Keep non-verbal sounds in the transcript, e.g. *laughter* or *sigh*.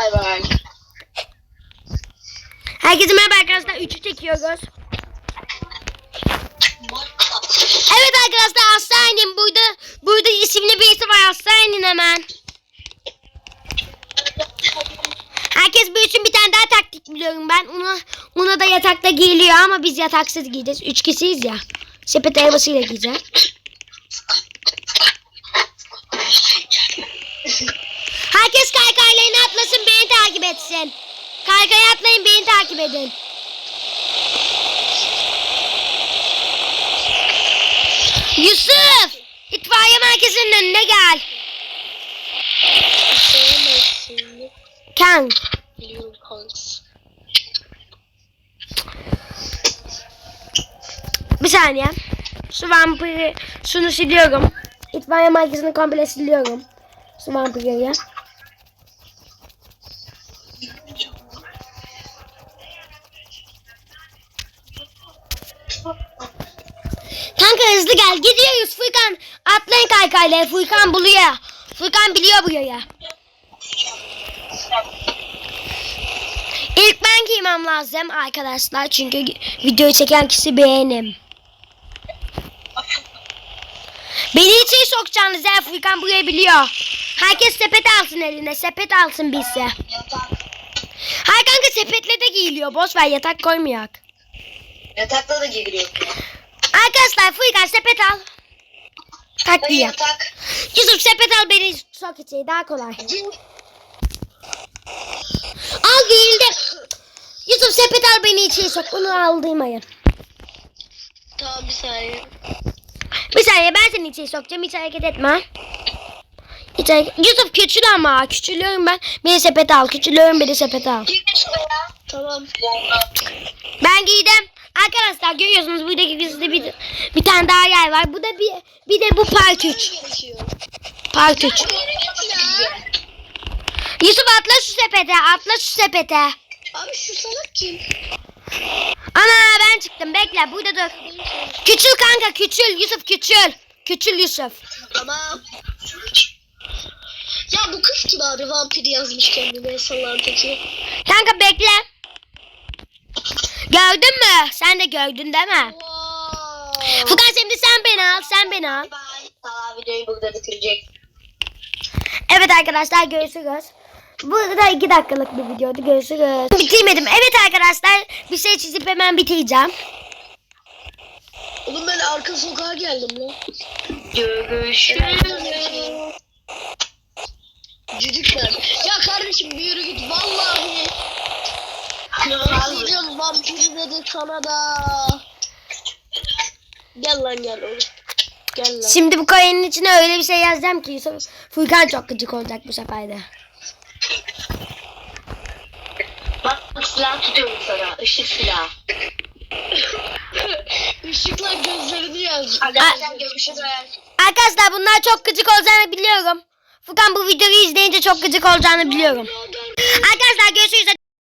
Bay bay. Herkese merhaba arkadaşlar. Üçü çekiyoruz. Evet arkadaşlar inin. Burada, burada isimli birisi var. İnin hemen. Herkes büyüsün bir tane daha taktik biliyorum ben. Ona, ona da yatakta giyiliyor ama biz yataksız giyeceğiz. Üç kişiyiz ya. Sepet arabasıyla giyeceğiz. Herkes kaykaylarını atlasın beni takip etsin. Kaykaya atlayın beni takip edin. Yusuf! İtfaiye merkezinin önüne gel. Kanks. Bir saniye. Su vampiri. Şunu siliyorum. İtfaiye merkezini komple siliyorum. Su vampiri. Kanka hızlı gel. Gidiyoruz Furkan. Atlayın kaykayla. Furkan buluyor. Furkan biliyor burayı. İlk ben giymem lazım arkadaşlar. Çünkü videoyu çeken kişi beğenim. Beni içeri sokacağınız ya Furkan burayı biliyor. Herkes sepet alsın eline. Sepet alsın. Yatak. Hayır kanka sepetle de giyiliyor. Boş ver yatak koymayak. Yatakta da giriyor. Arkadaşlar Furkan sepet al. Hadi giy. yatak. Yusuf sepet al beni sok içeri daha kolay. Al giyildi. Yusuf sepet al beni içeri sok. Bunu aldırmayın. Tamam bir saniye. Bir saniye ben seni içeri sokacağım. Hiç hareket etme. Hiç hareket... Yusuf küçül ama. Küçülüyorum ben. Beni sepete al. Küçülüyorum beni sepete al. Gir şuraya. Tamam. Ben giydim. Arkadaşlar görüyorsunuz buradaki gizli bir, bir tane daha yer var. Bu da bir bir de bu part 3. Gerekiyor. Part 3. Yürü git ya. Yusuf atla şu sepete. Atla şu sepete. Abi şu salak kim? Ana ben çıktım. Bekle burada dur. Küçül kanka küçül. Yusuf küçül. Küçül Yusuf. Tamam. Ya bu kız kim abi vampir yazmış kendine sallardaki. Kanka bekle. Sen de gördün değil mi? Wow. Furkan şimdi sen beni al. Sen beni al. Bye. Tamam videoyu burada bitirecek. Evet arkadaşlar görüşürüz. Bu da iki dakikalık bir videoydu. Görüşürüz. Bitirmedim. Evet arkadaşlar bir şey çizip hemen bitireceğim. Oğlum ben arka sokağa geldim lan. Görüşürüz. Cücükler. Ya kardeşim bir yürü Diyeceğim vampir dedi sana da. Gel lan gel oğlum. Gel lan. Şimdi bu kayanın içine öyle bir şey yazacağım ki Yusuf Furkan çok gıcık olacak bu sefer de. Bak silah tutuyorum sana. Işık silahı. *laughs* Işıkla gözlerini yaz. Arkadaşlar görüşürüz. Arkadaşlar bunlar çok gıcık olacağını biliyorum. Furkan bu videoyu izleyince çok gıcık olacağını biliyorum. Arkadaşlar görüşürüz.